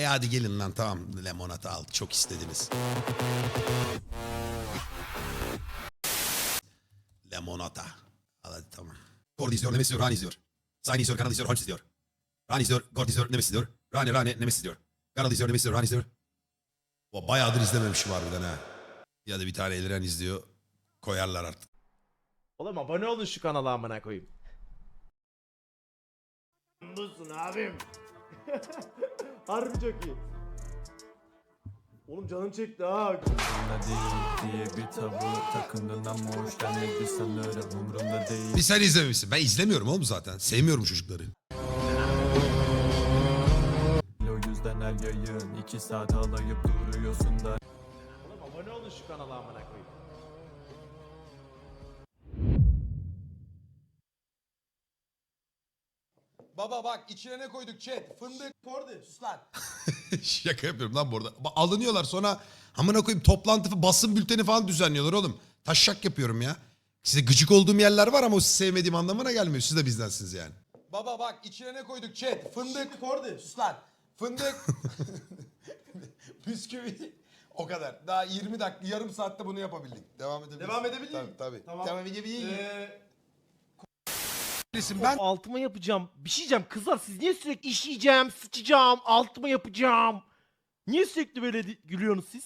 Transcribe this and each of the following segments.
E hadi gelin lan tamam limonata al. Çok istediniz. Limonata. Al hadi tamam. Gord izliyor, Nemes izliyor, Rani izliyor. Saini izliyor, Kanal izliyor, Holmes izliyor. Rani izliyor, Gord izliyor, Nemes izliyor. Rani, Rani, Nemes izliyor. Kanal izliyor, Nemes izliyor, Rani izliyor. O bayağıdır izlememişim harbiden ha. Ya da bir tane Eliren izliyor. Koyarlar artık. Oğlum abone olun şu kanala amına koyayım. Busun abim. Harbi çok iyi. Oğlum canım çekti ha. Umrumda değil diye bir tavır takındın ama hoşlanmadı sanırım umrumda değil Bir sen izlememişsin. Ben izlemiyorum oğlum zaten. Sevmiyorum çocukları. O yüzden her yayın iki saat alayıp duruyorsun da Oğlum abone olun şu kanala amına koyayım. Baba bak içine ne koyduk chat? Fındık. Kordi sus lan. Şaka yapıyorum lan bu arada. Ba- Alınıyorlar sonra amına koyayım toplantı basın bülteni falan düzenliyorlar oğlum. Taşşak yapıyorum ya. Size gıcık olduğum yerler var ama o sizi sevmediğim anlamına gelmiyor. Siz de bizdensiniz yani. Baba bak içine ne koyduk chat? Fındık. Kordi sus lan. Fındık. Bisküvi. O kadar. Daha 20 dakika, yarım saatte bunu yapabildik. Devam edebiliriz. Devam edebilir Tabii miyim? tabii. Tamam. Devam edebiliriz. Ee, ben altıma yapacağım. Bir şey diyeceğim. Kızlar siz niye sürekli işeyeceğim, sıçacağım, altıma yapacağım? Niye sürekli böyle gülüyorsunuz siz?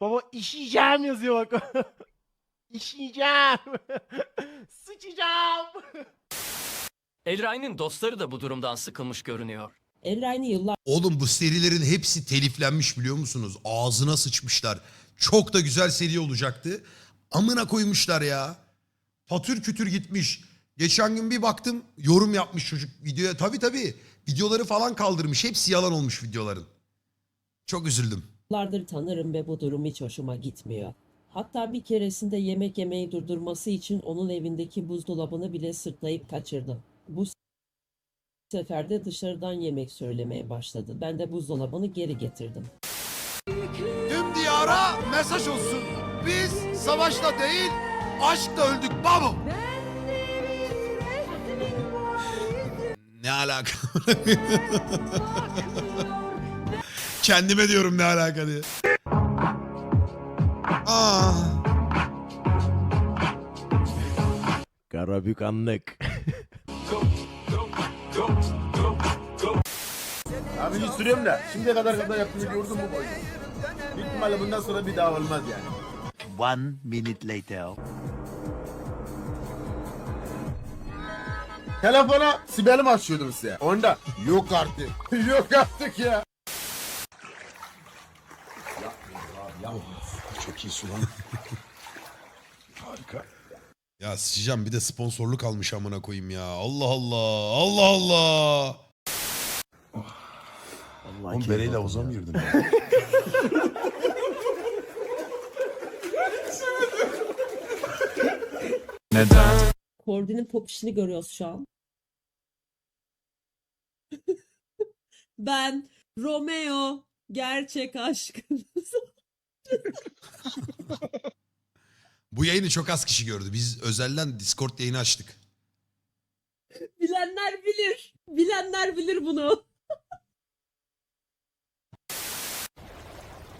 Baba işeyeceğim yazıyor bak. işeyeceğim. Sıçacağım. Elray'ın dostları da bu durumdan sıkılmış görünüyor. Elrain'i yıllar Oğlum bu serilerin hepsi teliflenmiş biliyor musunuz? Ağzına sıçmışlar. Çok da güzel seri olacaktı. Amına koymuşlar ya. Patür kütür gitmiş. Geçen gün bir baktım yorum yapmış çocuk videoya. Tabii tabii. Videoları falan kaldırmış. Hepsi yalan olmuş videoların. Çok üzüldüm. yıllardır tanırım ve bu durum hiç hoşuma gitmiyor. Hatta bir keresinde yemek yemeyi durdurması için onun evindeki buzdolabını bile sırtlayıp kaçırdım. Bu sefer de dışarıdan yemek söylemeye başladı. Ben de buzdolabını geri getirdim. Tüm diyara mesaj olsun. Biz savaşla değil aşkla öldük babu. Ne alaka? Kendime diyorum ne alaka diye. Aa. Karabük anlık. Abi hiç sürüyorum da şimdiye kadar kadar yaptığını gördün mü boyu? Büyük ihtimalle bundan sonra bir daha olmaz yani. One minute later. Telefona Sibel'i mi açıyordum size? Onda. Yok artık. Yok artık ya. Çok iyi su lan. Harika. Ya sıçacağım bir de sponsorluk almış amına koyayım ya. Allah Allah. Allah Allah. Oğlum bereyle havuza mı girdin? Neden? Kordi'nin pop işini görüyoruz şu an. ben Romeo gerçek aşkınız. Bu yayını çok az kişi gördü. Biz özelden Discord yayını açtık. Bilenler bilir. Bilenler bilir bunu.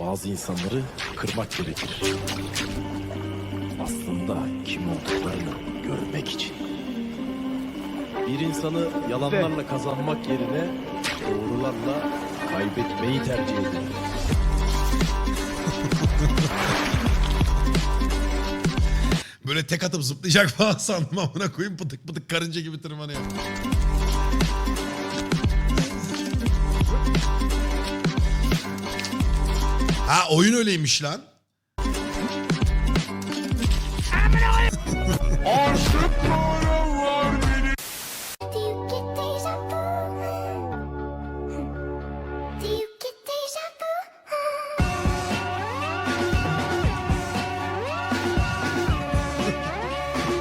Bazı insanları kırmak gerekir. Aslında kim olduklarını görmek için. Bir insanı yalanlarla kazanmak yerine doğrularla kaybetmeyi tercih eder. Böyle tek atıp zıplayacak falan sandım amına koyayım pıtık pıtık karınca gibi tırmanıyor. Ha oyun öyleymiş lan. Deja vu?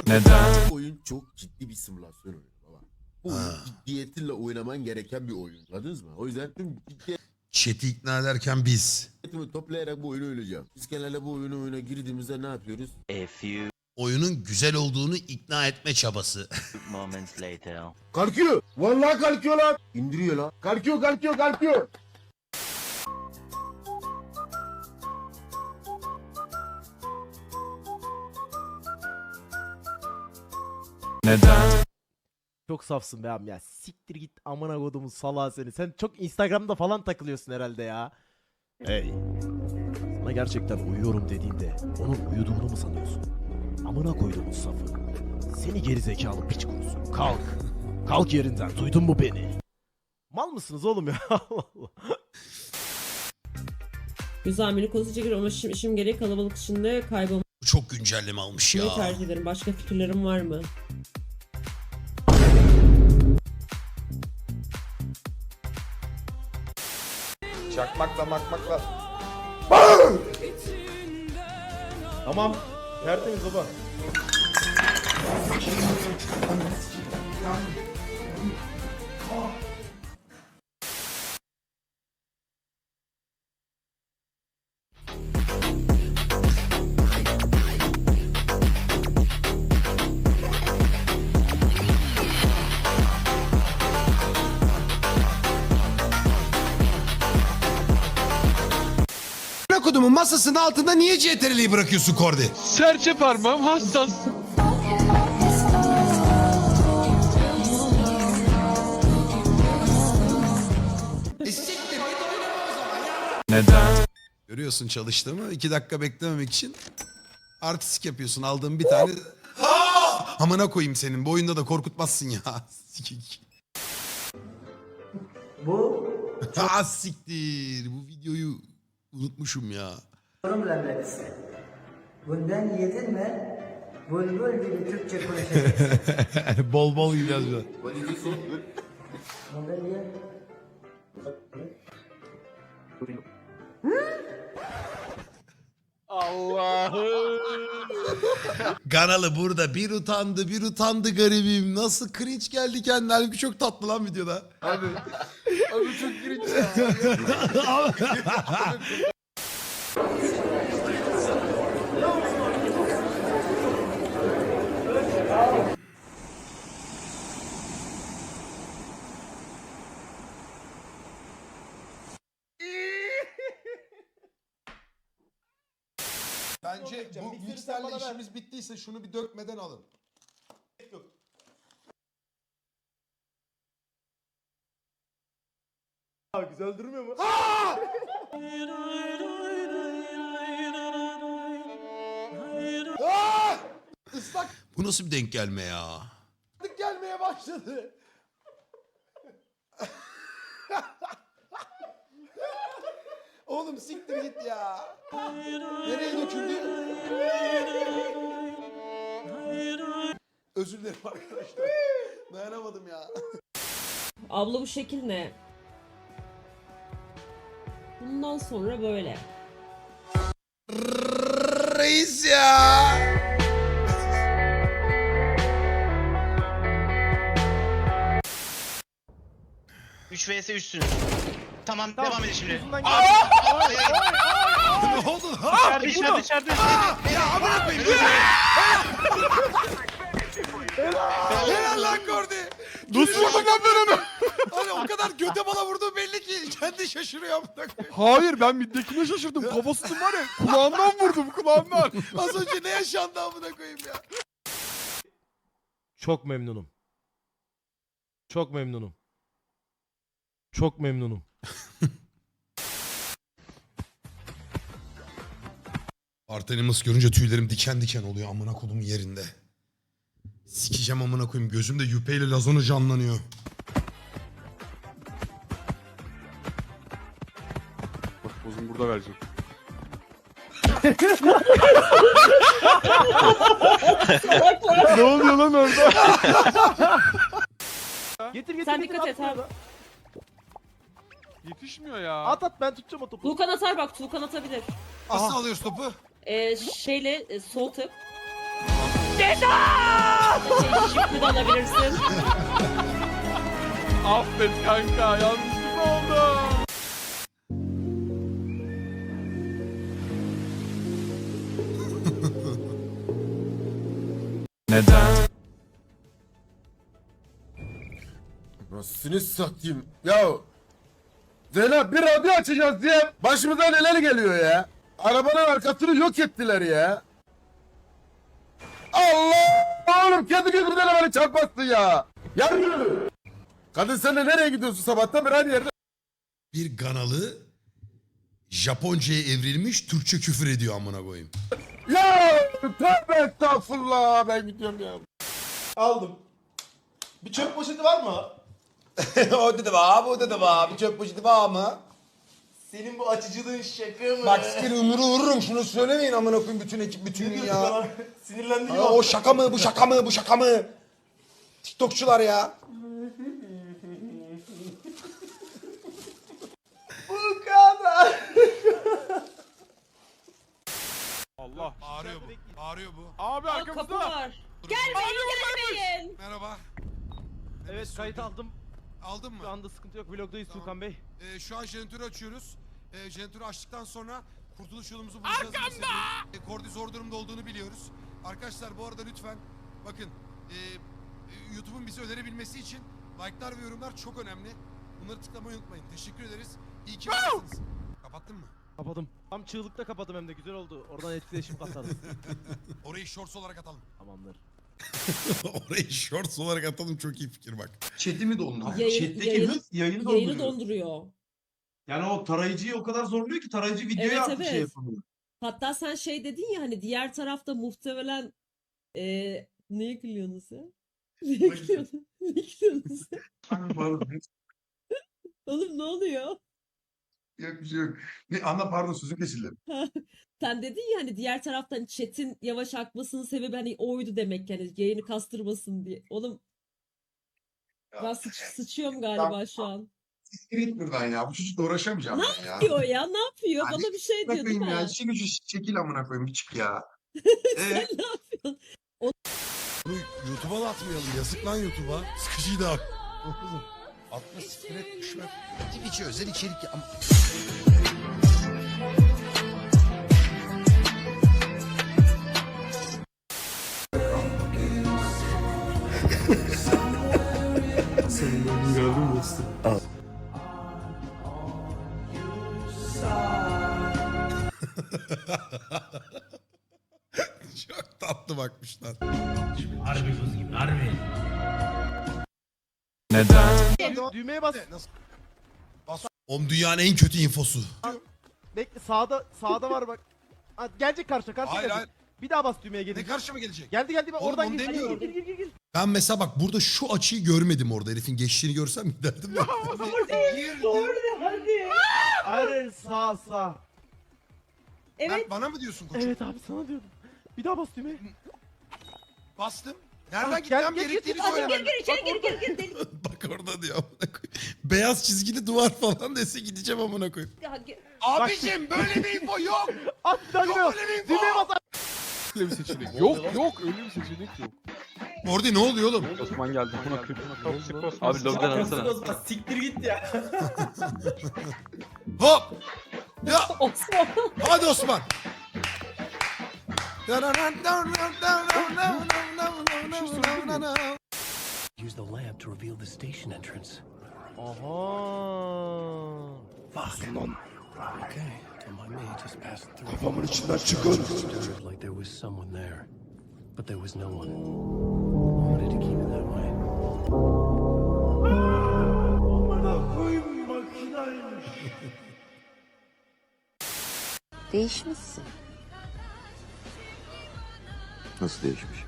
Neden? Bu oyun çok ciddi bir simülasyon oyunu baba. Bu oyun ciddiyetiyle oynaman gereken bir oyun. Anladınız mı? O yüzden tüm Chat'i ikna ederken biz. ciddiyetimi toplayarak bu oyunu oynayacağım. Biz genelde bu oyunu oyuna girdiğimizde ne yapıyoruz? A few oyunun güzel olduğunu ikna etme çabası. Moments later. Kalkıyor. Vallahi kalkıyor lan. İndiriyor lan. Kalkıyor kalkıyor kalkıyor. Neden? Çok safsın be abi ya. Siktir git amına kodumun salağı seni. Sen çok Instagram'da falan takılıyorsun herhalde ya. Hey. Sana gerçekten uyuyorum dediğimde onun uyuduğunu mu sanıyorsun? Amına koyduğumuz safı. Seni geri zekalı piç kurusu. Kalk. Kalk yerinden duydun mu beni? Mal mısınız oğlum ya? Allah Allah. Güzel minik hızlıca gir ama işim, işim gereği kalabalık içinde kaybolmayı Bu çok güncelleme almış ya. tercih ederim. Başka fikirlerin var mı? Çakmakla makmakla. tamam. Tertemiz baba. Kodumun masasının altında niye CTRL'yi bırakıyorsun Kordi? Serçe parmağım hassas. Neden? Görüyorsun çalıştığımı. iki dakika beklememek için artistik yapıyorsun. Aldığım bir tane... Ha! Amına koyayım senin. Bu oyunda da korkutmazsın ya. Sikik. Bu Ha siktir. Bu videoyu unutmuşum ya. Çorum leblebisi. Bundan yedin mi bülbül gibi Türkçe konuşacaksın. bol bol yiyeceğiz biraz. Bundan ye. Kanalı burada bir utandı bir utandı garibim. Nasıl cringe geldi kendine. Halbuki çok tatlı lan videoda. Abi. Abi çok. Bence bu mikserle işimiz bittiyse şunu bir dökmeden alın. Güzel durmuyor mu? Islak Bu nasıl bir denk gelme ya? gelmeye başladı. Oğlum siktir git ya. Nereye döküldü? Özür dilerim arkadaşlar. Dayanamadım ya. Abla bu şekil ne? Bundan sonra böyle. Reis ya. 3 vs 3'sünüz. Tamam, devam edin şimdi. Ne oldu lan? Dışarıda dışarıda dışarıda. Ya amına koyayım. Helal lan Kordi. Nasıl vurdun lan ben onu? Hani o kadar göte bala vurduğu belli ki kendi şaşırıyor amına koyayım. Hayır ben middekine şaşırdım. Kafasını var ya kulağından vurdum kulağından. Az önce ne yaşandı amına koyayım ya. Çok memnunum. Çok memnunum. Çok memnunum. Artenimus görünce tüylerim diken diken oluyor amına kodum yerinde. Sikeceğim amına koyayım. Gözümde yüpeyle lazonu canlanıyor. Bozun burada verecek. ne oluyor lan orada? Getir getir. Sen getir, dikkat at et abi. Yetişmiyor ya. At at ben tutacağım o topu. Tuğkan atar bak Tuğkan atabilir. Nasıl alıyoruz topu? Ee, şeyle e, sol tık. Ceza! De alabilirsin. Affet kanka yanlışlık oldu. Neden? Nasılsını satayım? Ya Zeynep bir radyo açacağız diye başımıza neler geliyor ya? Arabanın arkasını yok ettiler ya. Allah! Oğlum kendi gözümden beni çarpmazsın ya. Ya yürü. Kadın sen de nereye gidiyorsun sabahtan beri aynı yerde? Bir Ganalı Japonca'ya evrilmiş Türkçe küfür ediyor amına koyayım. Ya tövbe estağfurullah ben gidiyorum ya. Aldım. Bir çöp poşeti var mı? o dedi var bu dedi var bir çöp poşeti var mı? Senin bu açıcılığın şaka mı? Bak sikir ömrü vururum şunu söylemeyin amına koyayım bütün ekip bütün gün ya. Sinirlendim. Aa, o şaka mı bu şaka mı bu şaka mı? TikTokçular ya. Bu kadar. Allah. Bağırıyor bu. Bağırıyor bu. Abi Aa, kapı var. Gelmeyin gelmeyin. Merhaba. Evet kayıt aldım. Aldın Şu mı? anda sıkıntı yok. Vlogdayız Tamam. Tuğkan Bey. Ee, şu an jeneratörü açıyoruz. Ee, jeneratörü açtıktan sonra kurtuluş yolumuzu bulacağız. Arkamda! E, Kordi zor durumda olduğunu biliyoruz. Arkadaşlar bu arada lütfen bakın e, e, YouTube'un bizi önerebilmesi için like'lar ve yorumlar çok önemli. Bunları tıklamayı unutmayın. Teşekkür ederiz. İyi ki varsınız. Kapattın mı? Kapadım. Tam çığlıkta kapadım hem de güzel oldu. Oradan etkileşim katarız. Orayı shorts olarak atalım. Tamamdır. Orayı shorts olarak atalım çok iyi fikir bak. Chat'i mi dondu? Yayın- Chat'teki yayını- hız yayını Yayını donduruyor. donduruyor. Yani o tarayıcıyı o kadar zorluyor ki tarayıcı videoyu Evet, artık şey evet. yapamıyor. Hatta sen şey dedin ya hani diğer tarafta muhtemelen eee neye gülüyorsunuz sen? Neye gülüyorsunuz? Neye gülüyorsunuz sen? Pardon. Oğlum ne oluyor? yok bir şey yok. Ne, anla pardon sözüm kesildi. Sen dedin ya hani diğer taraftan chat'in yavaş akmasının sebebi hani oydu demek yani yayını kastırmasın diye. Oğlum ben sıç, sıçıyorum galiba şu an. Git buradan ya. Bu çocukla uğraşamayacağım ben ya. Diyor ya ne yapıyor? Yani Bana bir şey diyor değil mi? ya. İşi gücü çekil amına koyayım bir çık ya. Sen Ee, ne yapıyorsun? Bunu YouTube'a da atmayalım. Yazık lan YouTube'a. Sıkıcıydı abi. Atma siktir et düşme. Twitch'e özel içerik ya. Ama- Çok tatlı bakmışlar. Neden? Düğmeye bas. Oğlum dünyanın en kötü infosu. Bekle sağda sağda var bak. Ha, gelecek karşına karşına Hayır, gelecek. Bir daha bas düğmeye Ne gelecek. karşıma gelecek? Geldi geldi bak Oğlum, oradan onu gir. demiyorum. Gir gir gir gir. Ben mesela bak burada şu açıyı görmedim orada. Herifin geçtiğini görsem giderdim de. Hayır sağ sağ. Evet. Bana mı diyorsun koçum? Evet abi sana diyordum. Bir daha bas düğmeye. Bastım. Nereden gel, gitmem gel, gel, gerektiğini gel, söylemem. Gir içeri gir gir gir. Deli- Bak orada diyor amına koyayım. Beyaz çizgili duvar falan dese gideceğim amına koyayım. Ya, gir- Abicim böyle bir info yok. At bir daha düğmeye bas. Öyle bir info. Düğmeye bas. Öyle bir seçenek yok yok öyle bir seçenek yok. Orada ne oluyor oğlum? Osman geldi buna kırk. Abi lobiden arasana. Siktir git ya. Hop. Ya Osman. hadi Osman. Use the lamp to reveal the station entrance. Uh-huh. Aha. Okay, so my mate just passed through. kafamın içinden çıkın. Stirred like there was someone there, but there was no one. I wanted to keep it that way. Değişmişsin. Nasıl değişmiş?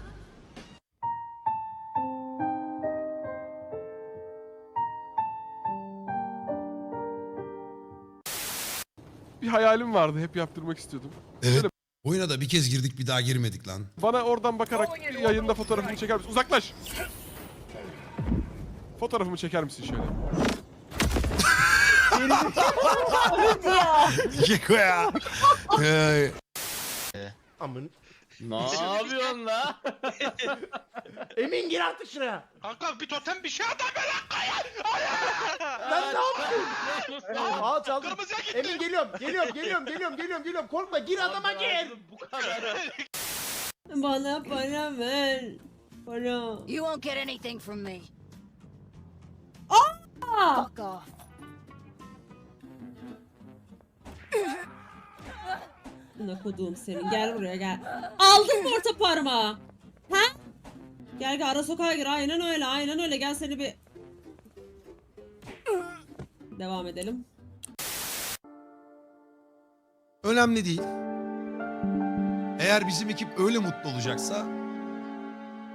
Bir hayalim vardı hep yaptırmak istiyordum. Evet. Oyuna da bir kez girdik bir daha girmedik lan. Bana oradan bakarak bir yayında fotoğrafımı çeker misin? Uzaklaş. Fotoğrafımı çeker misin şöyle? Keko ya. Ee, Amın. Ne yapıyorsun la? Emin gir artık şuraya. Kanka bir totem bir şey adam Ben ne yaptım? Aa çaldım. Kırmızıya gitti. Emin geliyorum. Geliyorum geliyorum geliyorum geliyorum geliyorum. Korkma gir adama gir. Bu kadar. Bana para ver. Para. You won't get anything from me. Aa! Fuck off. Buna koduğum senin. Gel buraya gel. Aldın mı orta parmağı? Ha? Gel gel ara sokağa gir. Aynen öyle. Aynen öyle. Gel seni bir... Devam edelim. Önemli değil. Eğer bizim ekip öyle mutlu olacaksa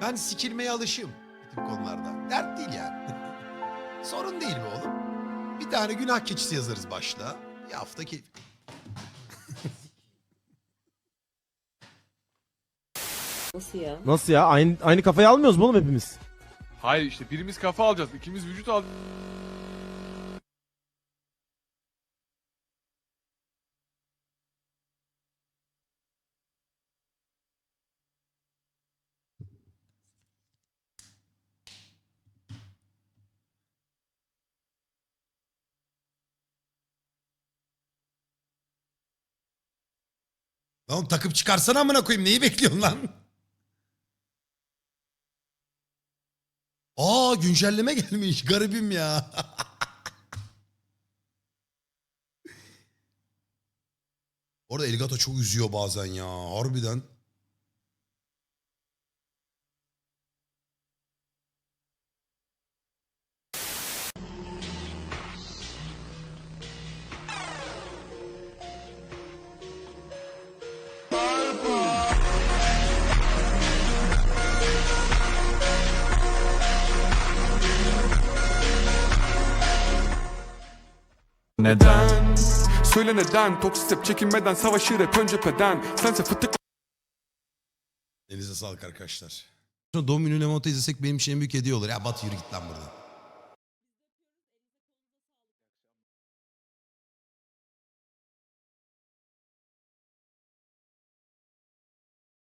ben sikilmeye alışığım bu konularda. Dert değil yani. Sorun değil bu oğlum. Bir tane günah keçisi yazarız başta. Bir hafta keyif. Nasıl ya? Nasıl ya? Aynı, aynı kafayı almıyoruz mu oğlum hepimiz? Hayır işte birimiz kafa alacağız. ikimiz vücut al. Oğlum takıp çıkarsana amına koyayım. Neyi bekliyorsun lan? Aa güncelleme gelmiş. Garibim ya. Orada Elgato çok üzüyor bazen ya. Harbiden. Neden? Söyle neden? Toksik hep çekinmeden savaşır hep ön cepheden. Sense fıtık Elinize sağlık arkadaşlar. Domino Lemon'u izlesek benim için en büyük hediye olur. Ya Batu yürü git lan buradan.